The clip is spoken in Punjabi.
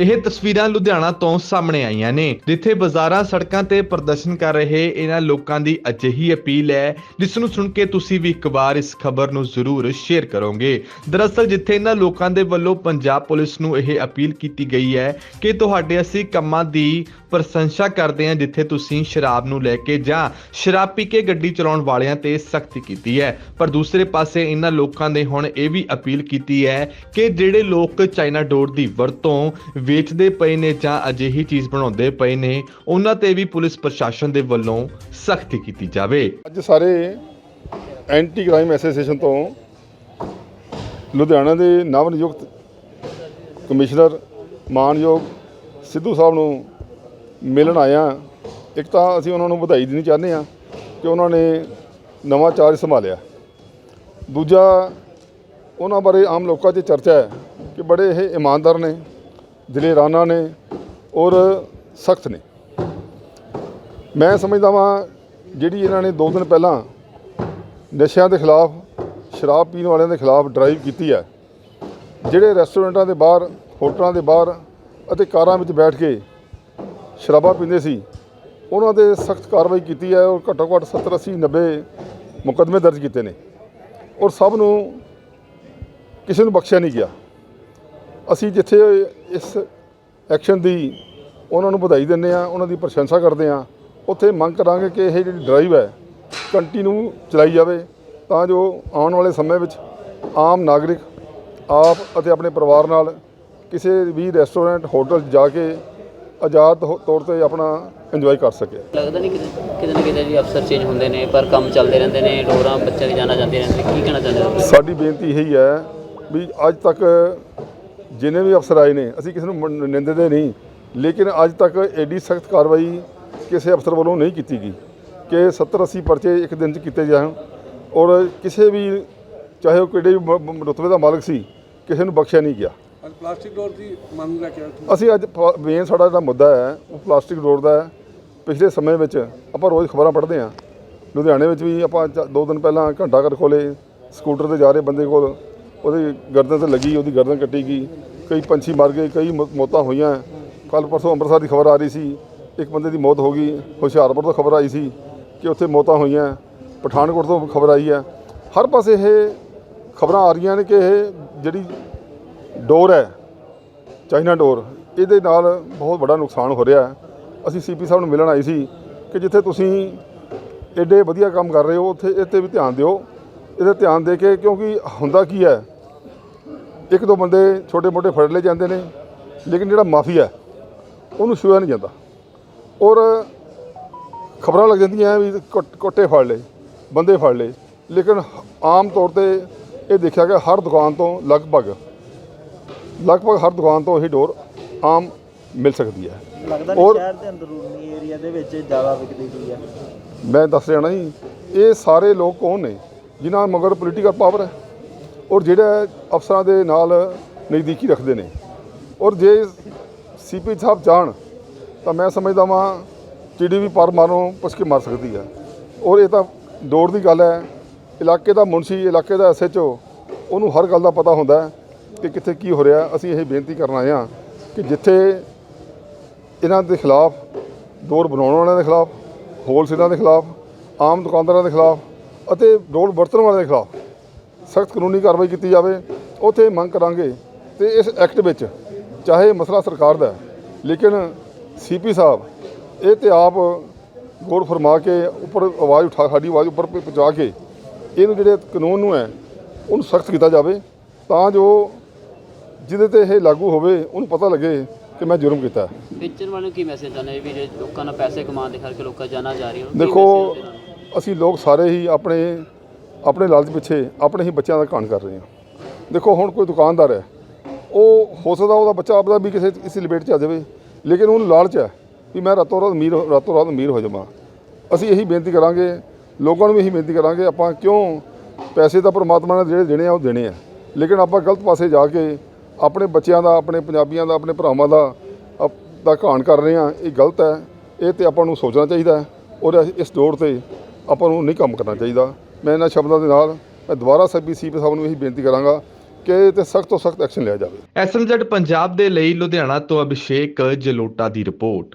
ਇਹ ਤਸਵੀਰਾਂ ਲੁਧਿਆਣਾ ਤੋਂ ਸਾਹਮਣੇ ਆਈਆਂ ਨੇ, ਜਿੱਥੇ ਬਾਜ਼ਾਰਾਂ, ਸੜਕਾਂ ਤੇ ਪ੍ਰਦਰਸ਼ਨ ਕਰ ਰਹੇ ਇਹਨਾਂ ਲੋਕਾਂ ਦੀ ਅਜਿਹੀ ਅਪੀਲ ਹੈ, ਜਿਸ ਨੂੰ ਸੁਣ ਕੇ ਤੁਸੀਂ ਵੀ ਇੱਕ ਵਾਰ ਇਸ ਖਬਰ ਨੂੰ ਜ਼ਰੂਰ ਸ਼ੇਅਰ ਕਰੋਗੇ। ਦਰਅਸਲ, ਜਿੱਥੇ ਇਹਨਾਂ ਲੋਕਾਂ ਦੇ ਵੱਲੋਂ ਪੰਜਾਬ ਪੁਲਿਸ ਨੂੰ ਇਹ ਅਪੀਲ ਕੀਤੀ ਗਈ ਹੈ ਕਿ ਤੁਹਾਡੇ ਅਸੀਂ ਕੰਮਾਂ ਦੀ ਪ੍ਰਸ਼ੰਸਾ ਕਰਦੇ ਹਾਂ, ਜਿੱਥੇ ਤੁਸੀਂ ਸ਼ਰਾਬ ਨੂੰ ਲੈ ਕੇ ਜਾਂ ਸ਼ਰਾਬ ਪੀ ਕੇ ਗੱਡੀ ਚਲਾਉਣ ਵਾਲਿਆਂ ਤੇ ਸਖਤੀ ਕੀਤੀ ਹੈ। ਪਰ ਦੂਸਰੇ ਪਾਸੇ ਇਹਨਾਂ ਲੋਕਾਂ ਨੇ ਹੁਣ ਇਹ ਵੀ ਅਪੀਲ ਕੀਤੀ ਹੈ ਕਿ ਜਿਹੜੇ ਲੋਕ ਚਾਈਨਾ ਡੋਰ ਦੀ ਵਰਤੋਂ ਵੇਚਦੇ ਪਏ ਨੇ ਜਾਂ ਅਜਿਹੀ ਚੀਜ਼ ਬਣਾਉਂਦੇ ਪਏ ਨੇ, ਉਹਨਾਂ ਤੇ ਵੀ ਪੁਲਿਸ ਪ੍ਰਸ਼ਾਸਨ ਦੇ ਵੱਲੋਂ ਸਖਤੀ ਕੀਤੀ ਜਾਵੇ। ਅੱਜ ਸਾਰੇ ਐਂਟੀ ਕ੍ਰਾਈਮ ਐਸੋਸੀਏਸ਼ਨ ਤੋਂ ਲੁਧਿਆਣਾ ਦੇ ਨਵ ਨਿਯੁਕਤ ਕਮਿਸ਼ਨਰ ਮਾਨਯੋਗ ਸਿੱਧੂ ਸਾਹਿਬ ਨੂੰ ਮਿਲਣ ਆਇਆ। ਇੱਕ ਤਾਂ ਅਸੀਂ ਉਹਨਾਂ ਨੂੰ ਵਧਾਈ ਦੇਣੀ ਚਾਹੁੰਦੇ ਆ ਕਿ ਉਹਨਾਂ ਨੇ ਨਵਾਂ ਚਾਰਜ ਸੰਭਾਲਿਆ। ਦੂਜਾ, ਉਹਨਾਂ ਬਾਰੇ ਆਮ ਲੋਕਾਂ 'ਚ ਚਰਚਾ ਹੈ ਕਿ ਬੜੇ ਇਹ ਇਮਾਨਦਾਰ ਨੇ। ਦਿਲੇਰਾਨਾ ਨੇ ਔਰ ਸਖਤ ਨੇ। ਮੈਂ ਸਮਝਦਾ ਵਾਂ ਜਿਹੜੀ ਇਹਨਾਂ ਨੇ 2 ਦਿਨ ਪਹਿਲਾਂ ਨਸ਼ਿਆਂ ਦੇ ਖਿਲਾਫ, ਸ਼ਰਾਬ ਪੀਣ ਵਾਲਿਆਂ ਦੇ ਖਿਲਾਫ ਡਰਾਈਵ ਕੀਤੀ ਹੈ, ਜਿਹੜੇ ਰੈਸਟੋਰੈਂਟਾਂ ਦੇ ਬਾਹਰ, ਹੋਟਲਾਂ ਦੇ ਬਾਹਰ ਅਤੇ ਕਾਰਾਂ ਵਿੱਚ ਬੈਠ ਕੇ ਸ਼ਰਾਬਾਂ ਪੀਂਦੇ ਸੀ, ਉਹਨਾਂ ਦੇ ਸਖਤ ਕਾਰਵਾਈ ਕੀਤੀ ਹੈ ਔਰ ਘੱਟੋ ਘੱਟ 70 80 90 ਮੁਕੱਦਮੇ ਦਰਜ ਕੀਤੇ ਨੇ। ਔਰ ਸਭ ਨੂੰ ਕਿਸੇ ਨੂੰ ਬਖਸ਼ਿਆ ਨਹੀਂ ਗਿਆ। ਅਸੀਂ ਜਿੱਥੇ ਇਸ ਐਕਸ਼ਨ ਦੀ ਉਹਨਾਂ ਨੂੰ ਵਧਾਈ ਦਿੰਦੇ ਆ ਉਹਨਾਂ ਦੀ ਪ੍ਰਸ਼ੰਸਾ ਕਰਦੇ ਆ ਉੱਥੇ ਮੰਗ ਕਰਾਂਗੇ ਕਿ ਇਹ ਜਿਹੜੀ ਡਰਾਈਵ ਹੈ ਕੰਟੀਨਿਊ ਚਲਾਈ ਜਾਵੇ ਤਾਂ ਜੋ ਆਉਣ ਵਾਲੇ ਸਮੇਂ ਵਿੱਚ ਆਮ ਨਾਗਰਿਕ ਆਪ ਅਤੇ ਆਪਣੇ ਪਰਿਵਾਰ ਨਾਲ ਕਿਸੇ ਵੀ ਰੈਸਟੋਰੈਂਟ ਹੋਟਲ ਜਾ ਕੇ ਆਜ਼ਾਦ ਤੌਰ ਤੇ ਆਪਣਾ ਇੰਜੋਏ ਕਰ ਸਕੇ। ਲੱਗਦਾ ਨਹੀਂ ਕਿਤੇ ਨਾ ਕਿਤੇ ਜੀ ਅਫਸਰ ਚੇਂਜ ਹੁੰਦੇ ਨੇ ਪਰ ਕੰਮ ਚੱਲਦੇ ਰਹਿੰਦੇ ਨੇ ਡੋਰਾਂ ਬੱਚਿਆਂ ਦੀ ਜਾਨਾਂ ਜਾਂਦੀਆਂ ਰਹਿੰਦੀਆਂ ਕੀ ਕਹਿਣਾ ਚਾਹੁੰਦੇ ਸਾਡੀ ਬੇਨਤੀ ਇਹੀ ਹੈ ਵੀ ਅੱਜ ਤੱਕ ਜਿੰਨੇ ਵੀ ਅਫਸਰ ਆਏ ਨੇ ਅਸੀਂ ਕਿਸੇ ਨੂੰ ਨਿੰਦਦੇ ਨਹੀਂ। ਲੇਕਿਨ ਅੱਜ ਤੱਕ ਐਡੀ ਸਖਤ ਕਾਰਵਾਈ ਕਿਸੇ ਅਫਸਰ ਵੱਲੋਂ ਨਹੀਂ ਕੀਤੀ ਗਈ ਕਿ 70 80 ਪਰਚੇ ਇੱਕ ਦਿਨ 'ਚ ਕੀਤੇ ਜਾਣ ਔਰ ਕਿਸੇ ਵੀ ਚਾਹੇ ਉਹ ਕਿਹੜੇ ਵੀ ਰੁਤਬੇ ਦਾ ਮਾਲਕ ਸੀ ਕਿਸੇ ਨੂੰ ਬਖਸ਼ਿਆ ਨਹੀਂ ਗਿਆ। ਅੱਜ ਪਲਾਸਟਿਕ ਡੋਰ ਦੀ ਮੰਗ ਲੈ ਕੇ। ਅਸੀਂ ਅੱਜ ਮੇਨ ਸਾਡਾ ਜਿਹੜਾ ਮੁੱਦਾ ਹੈ ਉਹ ਪਲਾਸਟਿਕ ਰੋਡ ਦਾ ਹੈ। ਪਿਛਲੇ ਸਮੇਂ ਵਿੱਚ ਆਪਾਂ ਰੋਜ਼ ਖਬਰਾਂ ਪੜ੍ਹਦੇ ਹਾਂ। ਲੁਧਿਆਣੇ ਵਿੱਚ ਵੀ ਆਪਾਂ ਦੋ ਦਿਨ ਪਹਿਲਾਂ ਘੰਟਾ ਘਰ ਕੋਲੇ ਸਕੂਟਰ ਤੇ ਜਾ ਰਹੇ ਬੰਦੇ ਕੋਲ। ਉਹਦੇ ਗਰਦਨ ਤੇ ਲੱਗੀ, ਉਹਦੀ ਗਰਦਨ ਕੱਟੀ ਗਈ। ਕਈ ਪੰਛੀ ਮਰ ਗਏ, ਕਈ ਮੌਤਾਂ ਹੋਈਆਂ। ਕੱਲ ਪਰਸੋਂ ਅੰਮ੍ਰਿਤਸਰ ਦੀ ਖਬਰ ਆ ਰਹੀ ਸੀ, ਇੱਕ ਬੰਦੇ ਦੀ ਮੌਤ ਹੋ ਗਈ। ਹੁਸ਼ਿਆਰਪੁਰ ਤੋਂ ਖਬਰ ਆਈ ਸੀ ਕਿ ਉੱਥੇ ਮੌਤਾਂ ਹੋਈਆਂ। ਪਠਾਨਕੋਟ ਤੋਂ ਖਬਰ ਆਈ ਹੈ। ਹਰ ਪਾਸੇ ਇਹ ਖਬਰਾਂ ਆ ਰਹੀਆਂ ਨੇ ਕਿ ਇਹ ਜਿਹੜੀ ਡੋਰ ਹੈ, ਚਾਈਨਾ ਡੋਰ, ਇਹਦੇ ਨਾਲ ਬਹੁਤ ਵੱਡਾ ਨੁਕਸਾਨ ਹੋ ਰਿਹਾ ਹੈ। ਅਸੀਂ ਸੀਪੀ ਸਾਹਿਬ ਨੂੰ ਮਿਲਣ ਆਏ ਸੀ ਕਿ ਜਿੱਥੇ ਤੁਸੀਂ ਐਡੇ ਵਧੀਆ ਕੰਮ ਕਰ ਰਹੇ ਹੋ, ਉੱਥੇ ਇਹ 'ਤੇ ਵੀ ਧਿਆਨ ਦਿਓ। ਇਹਦੇ ਧਿਆਨ ਦੇ ਕੇ ਕਿਉਂਕਿ ਹੁੰਦਾ ਕੀ ਹੈ? ਇੱਕ ਦੋ ਬੰਦੇ ਛੋਟੇ ਮੋਟੇ ਫੜ ਲਏ ਜਾਂਦੇ ਨੇ ਲੇਕਿਨ ਜਿਹੜਾ ਮਾਫੀਆ ਹੈ, ਉਹਨੂੰ ਛੂਇਆ ਨਹੀਂ ਜਾਂਦਾ। ਔਰ ਖਬਰਾਂ ਲੱਗ ਜਾਂਦੀਆਂ ਵੀ ਕੋਟ- ਫੜ ਲਏ ਬੰਦੇ ਫੜ ਲਏ। ਲੇਕਿਨ ਆਮ ਤੌਰ ਤੇ ਇਹ ਦੇਖਿਆ ਗਿਆ ਹਰ ਦੁਕਾਨ ਤੋਂ ਲਗਭਗ ਲਗਭਗ ਹਰ ਦੁਕਾਨ ਤੋਂ ਇਹ ਡੋਰ ਆਮ ਮਿਲ ਸਕਦੀ ਹੈ। ਲੱਗਦਾ ਨਹੀਂ ਸ਼ਹਿਰ ਦੇ ਅੰਦਰੂਨੀ ਏਰੀਆ ਦੇ ਵਿੱਚ ਜ਼ਿਆਦਾ ਵਿਕਦੀ ਆ ਮੈਂ ਦੱਸ ਰਿਹਾ ਨਾ ਜੀ ਇਹ ਸਾਰੇ ਲੋਕ ਕੌਣ ਨੇ? ਜਿਨ੍ਹਾਂ ਮਗਰ ਪੋਲੀਟੀਕਲ ਪਾਵਰ ਹੈ ਔਰ ਜਿਹੜੇ ਅਫਸਰਾਂ ਦੇ ਨਾਲ ਨਜ਼ਦੀਕੀ ਰੱਖਦੇ ਨੇ। ਔਰ ਜੇ ਸੀਪੀ ਸਾਹਿਬ ਜਾਣ, ਤਾਂ ਮੈਂ ਸਮਝਦਾ ਵਾਂ ਟੀਡੀਵੀ ਪਰ ਮਾਰੋਂ ਪੁੱਛ ਕੇ ਮਾਰ ਸਕਦੀ ਹੈ। ਔਰ ਇਹ ਤਾਂ ਦੌੜ ਦੀ ਗੱਲ ਹੈ, ਇਲਾਕੇ ਦਾ ਮੁਨਸੀ, ਇਲਾਕੇ ਦਾ ਐਸਐਚਓ ਉਹਨੂੰ ਹਰ ਗੱਲ ਦਾ ਪਤਾ ਹੁੰਦਾ ਕਿ ਕਿੱਥੇ ਕੀ ਹੋ ਰਿਹਾ ਅਸੀਂ ਇਹ ਬੇਨਤੀ ਕਰਨ ਆਏ ਹਾਂ ਕਿ ਜਿੱਥੇ ਇਹਨਾਂ ਦੇ ਖਿਲਾਫ ਡੋਰ ਬਣਾਉਣ ਵਾਲਿਆਂ ਦੇ ਖਿਲਾਫ ਹੋਲਸੇਲਰਾਂ ਦੇ ਖਿਲਾਫ, ਆਮ ਦੁਕਾਨਦਾਰਾਂ ਦੇ ਖਿਲਾਫ ਅਤੇ ਡੋਰ ਵਰਤਣ ਵਾਲਿਆਂ ਦੇ ਖਿਲਾਫ ਸਖਤ ਕਾਨੂੰਨੀ ਕਾਰਵਾਈ ਕੀਤੀ ਜਾਵੇ। ਉੱਥੇ ਮੰਗ ਕਰਾਂਗੇ ਤੇ ਇਸ ਐਕਟ ਵਿੱਚ ਚਾਹੇ ਮਸਲਾ ਸਰਕਾਰ ਦਾ ਹੈ, ਲੇਕਿਨ ਸੀਪੀ ਸਾਹਿਬ ਇਹ ਤੇ ਆਪ ਗੌਰ ਫਰਮਾ ਕੇ ਉੱਪਰ ਆਵਾਜ਼ ਉਠਾ ਸਾਡੀ ਆਵਾਜ਼ ਉੱਪਰ ਪਹੁੰਚਾ ਕੇ ਇਹਨੂੰ ਜਿਹੜੇ ਕਾਨੂੰਨ ਨੂੰ ਹੈ ਉਹਨੂੰ ਸਖਤ ਕੀਤਾ ਜਾਵੇ ਤਾਂ ਜੋ ਜਿਹਦੇ ਤੇ ਇਹ ਲਾਗੂ ਹੋਵੇ ਉਹਨੂੰ ਪਤਾ ਲੱਗੇ ਕਿ ਮੈਂ ਜੁਰਮ ਕੀਤਾ ਹੈ। ਵੇਚਣ ਵਾਲੇ ਨੂੰ ਕੀ ਮੈਸੇਜ ਚਾਹੁੰਦੇ ਵੀ ਲੋਕਾਂ ਨਾਲ ਪੈਸੇ ਕਮਾਉਣ ਦੇ ਕਰਕੇ ਲੋਕਾਂ ਜਾਨਾਂ ਜਾ ਰਹੀਆਂ ਦੇਖੋ ਅਸੀਂ ਲੋਕ ਸਾਰੇ ਹੀ ਆਪਣੇ ਆਪਣੇ ਲਾਲਚ ਪਿੱਛੇ ਆਪਣੇ ਹੀ ਬੱਚਿਆਂ ਦਾ ਘਾਣ ਕਰ ਰਹੇ ਹਾਂ। ਦੇਖੋ, ਹੁਣ ਕੋਈ ਦੁਕਾਨਦਾਰ ਹੈ, ਉਹ ਹੋ ਸਕਦਾ ਉਹਦਾ ਬੱਚਾ ਆਪਦਾ ਵੀ ਕਿਸੇ ਇਸ ਲਿਬੇਟ 'ਚ ਆ ਜਾਵੇ, ਲੇਕਿਨ ਉਹਨੂੰ ਲਾਲਚ ਹੈ ਵੀ ਮੈਂ ਰਾਤੋਂ ਰਾਤ ਅਮੀਰ ਹੋ- ਰਾਤੋਂ ਰਾਤ ਅਮੀਰ ਹੋ ਜਾਵਾਂ। ਅਸੀਂ ਇਹੀ ਬੇਨਤੀ ਕਰਾਂਗੇ, ਲੋਕਾਂ ਨੂੰ ਵੀ ਇਹੀ ਬੇਨਤੀ ਕਰਾਂਗੇ, ਆਪਾਂ ਕਿਉਂ ਪੈਸੇ ਤਾਂ ਪਰਮਾਤਮਾ ਨੇ ਜਿਹੜੇ ਦੇਣੇ ਆ, ਉਹ ਦੇਣੇ ਆ। ਲੇਕਿਨ ਆਪਾਂ ਗਲਤ ਪਾਸੇ ਜਾ ਕੇ ਆਪਣੇ ਬੱਚਿਆਂ ਦਾ, ਆਪਣੇ ਪੰਜਾਬੀਆਂ ਦਾ, ਆਪਣੇ ਭਰਾਵਾਂ ਦਾ ਅਪ- ਦਾ ਘਾਣ ਕਰ ਰਹੇ ਆ ਇਹ ਗਲਤ ਹੈ, ਇਹ ਤੇ ਆਪਾਂ ਨੂੰ ਸੋਚਣਾ ਚਾਹੀਦਾ ਔਰ ਇਸ- ਇਸ ਦੌਰ ਤੇ ਆਪਾਂ ਨੂੰ ਨਹੀਂ ਕੰਮ ਕਰਨਾ ਚਾਹੀਦਾ। ਮੈਂ ਇਹਨਾਂ ਸ਼ਬਦਾਂ ਦੇ ਨਾਲ ਮੈਂ ਦੁਬਾਰਾ ਸਭੀ ਸੀਪੀ ਸਾਹਿਬ ਨੂੰ ਇਹੀ ਬੇਨਤੀ ਕਰਾਂਗਾ ਕਿ ਤੇ ਸਖਤ ਤੋਂ ਸਖਤ ਐਕਸ਼ਨ ਲਿਆ ਜਾਵੇ। ਐਸਐਮਜ਼ੈਡ ਪੰਜਾਬ ਦੇ ਲਈ ਲੁਧਿਆਣਾ ਤੋਂ ਅਭਿਸ਼ੇਕ ਜਲੋਟਾ ਦੀ ਰਿਪੋਰਟ।